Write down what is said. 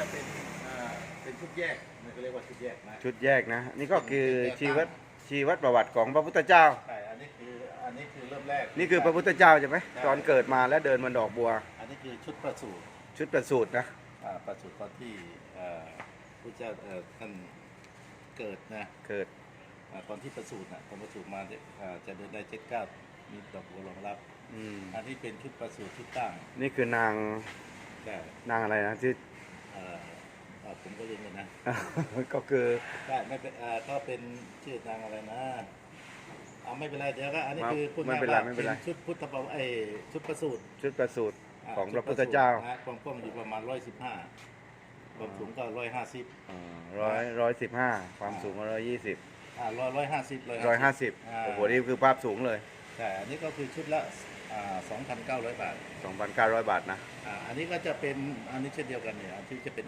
จะเป็นอ่าเป็นชุดแยกมันก็เรียกว่าชุดแยกนะชุดแยกนะ นี่ก็คือชีวัตชีวัตประวัติของพระพุทธเจ้า ใช่อันนี้คืออันนี้คือเริ่มแรกนี่คือพระพุทธเจ้าใช่ไหมตอนเกิดมาแล้วเดินบนดอกบัว อันนี้คือชุดประสูติชุดประสูตรนะอ่าประสูติตอนที่เอ่อพระเจ้าเอ่อท่านเกิดนะเกิดอ่าตอนที่ประสูตินะตอนประสูติมาเนี่ยอ่าจะเดินได้เจ็ดเก้ามีดอกบัวรองรับ อืมอันนี้เป็นชุดประสูติชุดตั้งนี่คือนางแต่นางอะไรนะที่เอ่อ อ่าผมก็ลืมเลยนะก็คือได้ไม่เป็นอ่าก็เป็นชื่อนางอะไรนะเอาไม่เป็นไรเดี๋ยวก็อันนี้ครับคือพูดไม่เป็นไรง่ายๆว่าไม่เป็นไรชุดพุทธประวัติไอยชุดประสูติชุดประสูตราของพระชุดพุทธเจ้าสูตรนะความกว้างอยู่ประมาณร้อยสิบห้าความสูงก็ร้อยห้าสิบร้อยร้อยสิบห้าความสูงร้อยยี่สิบอ่าร้อยร้อยห้าสิบร้อยห้าสิบโอ้โหนี่คือภาพสูงเลย แต่อันนี้ก็คือชุดละสองพันเก้าร้อยบาทสองพันเก้าร้อยบาทนะอ่าอันนี้ก็จะเป็นอันนี้เช่นเดียวกันเนี่ยอันที่จะเป็น